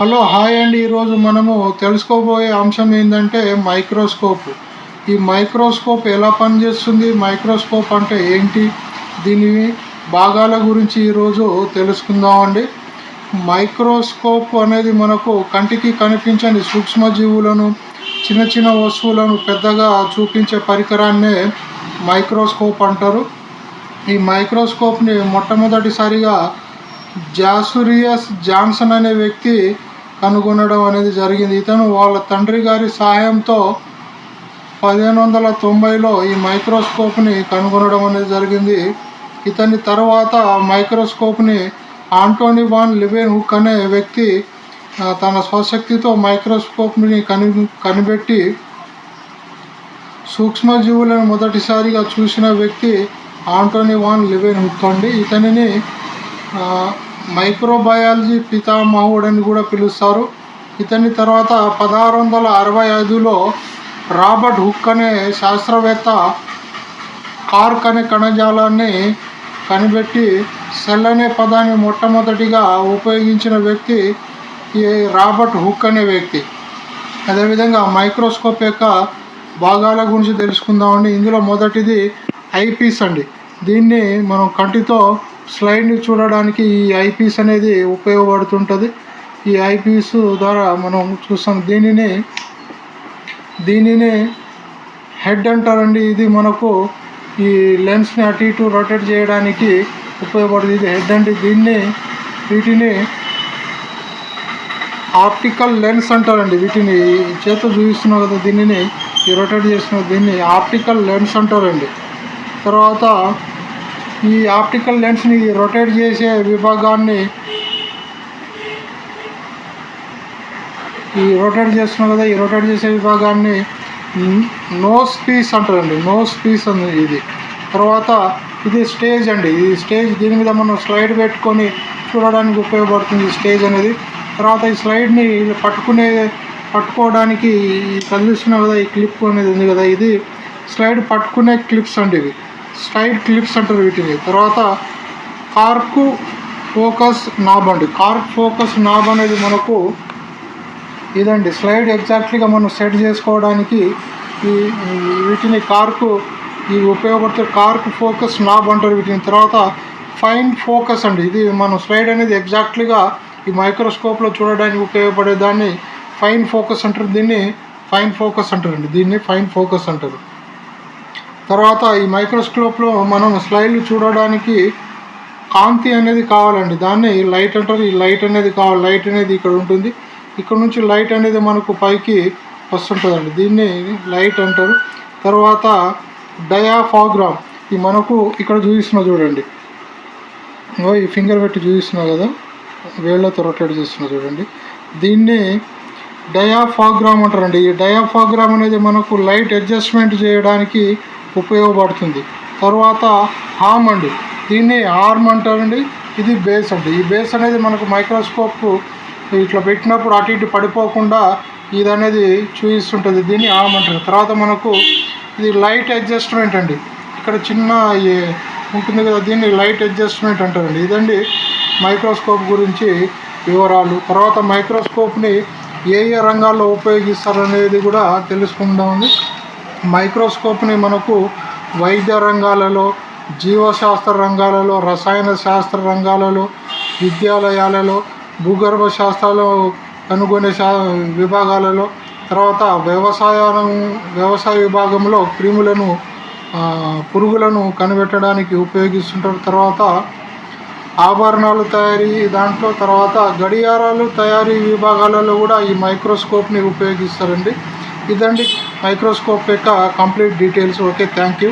Hello hi అండి. ఈరోజు మనము తెలుసుకోబోయే అంశం ఏంటంటే మైక్రోస్కోప్. ఈ మైక్రోస్కోప్ ఎలా పనిచేస్తుంది? మైక్రోస్కోప్ అంటే ఏంటి? దీని భాగాల గురించి ఈరోజు తెలుసుకుందామండి. మైక్రోస్కోప్ అనేది మనకు కంటికి కనిపించని సూక్ష్మజీవులను చిన్న చిన్న వస్తువులను పెద్దగా చూపించే పరికరాన్నే మైక్రోస్కోప్ అంటారు. ఈ మైక్రోస్కోప్ని మొట్టమొదటిసారిగా జాసురియస్ జాన్సన్ అనే వ్యక్తి కనుగొనడం అనేది జరిగింది. ఇతను వాళ్ళ తండ్రి గారి సహాయంతో పదిహేను వందల తొంభైలో ఈ మైక్రోస్కోప్ని కనుగొనడం అనేది జరిగింది. ఇతని తర్వాత మైక్రోస్కోప్ని ఆంటోనీ వాన్ లివెన్ హుక్ అనే వ్యక్తి తన స్వశక్తితో మైక్రోస్కోప్ని కని కనిపెట్టి సూక్ష్మజీవులను మొదటిసారిగా చూసిన వ్యక్తి ఆంటోనీ వాన్ లివెన్ హుక్ అండి. ఇతనిని మైక్రోబయాలజీ పితామహుడు అని కూడా పిలుస్తారు. ఇతని తర్వాత పదహారు వందల అరవై ఐదులో రాబర్ట్ హుక్ అనే శాస్త్రవేత్త కార్క్ అనే కణజాలాన్ని కనిపెట్టి సెల్ అనే పదాన్ని మొట్టమొదటిగా ఉపయోగించిన వ్యక్తి ఈ రాబర్ట్ హుక్ అనే వ్యక్తి. అదేవిధంగా మైక్రోస్కోప్ యొక్క భాగాల గురించి తెలుసుకుందామండి ఇందులో మొదటిది ఐపీస్ అండి. దీన్ని మనం కంటితో స్లైడ్ని చూడడానికి ఈ ఐపీస్ అనేది ఉపయోగపడుతుంటుంది. ఈ ఐపీస్ ద్వారా మనం చూస్తాం దీనిని దీనిని హెడ్ అంటారండి. ఇది మనకు ఈ లెన్స్ని అటు ఇటు రొటేట్ చేయడానికి ఉపయోగపడుతుంది. ఇది హెడ్ అండి దీన్ని వీటిని ఆప్టికల్ లెన్స్ అంటారండి. వీటిని చేత చూపిస్తున్నాం కదా దీనిని ఈ రొటేట్ చేస్తున్న దీన్ని ఆప్టికల్ లెన్స్ అంటారండి. తర్వాత ఈ ఆప్టికల్ లెన్స్ని రొటేట్ చేసే విభాగాన్ని ఈ రొటేట్ చేస్తున్నాం కదా ఈ రొటేట్ చేసే విభాగాన్ని నోస్ పీస్ అంటారండి నోస్ పీస్ అని ఇది. తర్వాత ఇది స్టేజ్ అండి ఈ స్టేజ్ దీని మీద మనం స్లైడ్ పెట్టుకొని చూడడానికి ఉపయోగపడుతుంది ఈ స్టేజ్ అనేది. తర్వాత ఈ స్లైడ్ని పట్టుకునే పట్టుకోవడానికి ఈ కదిలిస్తున్నాం కదా ఈ క్లిప్ అనేది ఉంది కదా ఇది స్లైడ్ పట్టుకునే క్లిప్స్ అండి ఇవి. స్లైడ్ క్లిప్స్ అంటారు వీటిని. తర్వాత కార్కు ఫోకస్ నాబ్ అండి. కార్క్ ఫోకస్ నాబ్ అనేది మనకు ఇదండి. స్లైడ్ ఎగ్జాక్ట్లీగా మనం సెట్ చేసుకోవడానికి ఈ ఈ వీటిని కార్కు ఇవి ఉపయోగపడుతుంది కార్క్ ఫోకస్ నాబ్ అంటారు వీటిని. తర్వాత ఫైన్ ఫోకస్ అండి. ఇది మనం స్లైడ్ అనేది ఎగ్జాక్ట్లీగా ఈ మైక్రోస్కోప్లో చూడడానికి ఉపయోగపడే దాన్ని ఫైన్ ఫోకస్ అంటారు. దీన్ని ఫైన్ ఫోకస్ అంటారండి. దీన్ని ఫైన్ ఫోకస్ అంటారు. తర్వాత ఈ మైక్రోస్కోప్లో మనం స్లైడ్లు చూడడానికి కాంతి అనేది కావాలండి. దాన్ని లైట్ అంటారు. ఈ లైట్ అనేది కావాలి. లైట్ అనేది ఇక్కడ ఉంటుంది. ఇక్కడ నుంచి లైట్ అనేది మనకు పైకి వస్తుంటుందండి. దీన్ని లైట్ అంటారు. తర్వాత డయాఫాగ్రామ్ ఈ మనకు ఇక్కడ చూపిస్తున్నా చూడండి. ఈ ఫింగర్ పెట్టి చూపిస్తున్నా కదా. వేళ్ళతో రొటేట్ చేస్తున్నా చూడండి. దీన్ని డయాఫాగ్రామ్ అంటారండి. ఈ డయాఫాగ్రామ్ అనేది మనకు లైట్ అడ్జస్ట్మెంట్ చేయడానికి ఉపయోగపడుతుంది. తర్వాత హామ్ అండి. దీన్ని హార్మ్ అంటారండి. ఇది బేస్ అండి. ఈ బేస్ అనేది మనకు మైక్రోస్కోప్ ఇట్లా పెట్టినప్పుడు అటు ఇటు పడిపోకుండా ఇది అనేది చూపిస్తుంటుంది దీన్ని హామ్ అంటారు. తర్వాత మనకు ఇది లైట్ అడ్జస్ట్మెంట్ అండి. ఇక్కడ చిన్న ఉంటుంది కదా దీన్ని లైట్ అడ్జస్ట్మెంట్ అంటారండి. ఇదండి మైక్రోస్కోప్ గురించి వివరాలు. తర్వాత మైక్రోస్కోప్ని ఏ ఏ రంగాల్లో ఉపయోగిస్తారు అనేది కూడా తెలుసుకుందామని మైక్రోస్కోప్ని మనకు వైద్య రంగాలలో జీవశాస్త్ర రంగాలలో రసాయన శాస్త్ర రంగాలలో విద్యాలయాలలో భూగర్భ శాస్త్రాలు కనుగొనే శా విభాగాలలో తర్వాత వ్యవసాయం వ్యవసాయ విభాగంలో క్రిములను పురుగులను కనిపెట్టడానికి ఉపయోగిస్తుంటారు. తర్వాత ఆభరణాలు తయారీ దాంట్లో తర్వాత గడియారాలు తయారీ విభాగాలలో కూడా ఈ మైక్రోస్కోప్ని ఉపయోగిస్తారండి. ఇదండి మైక్రోస్కోప్ యొక్క complete details. Okay thank you.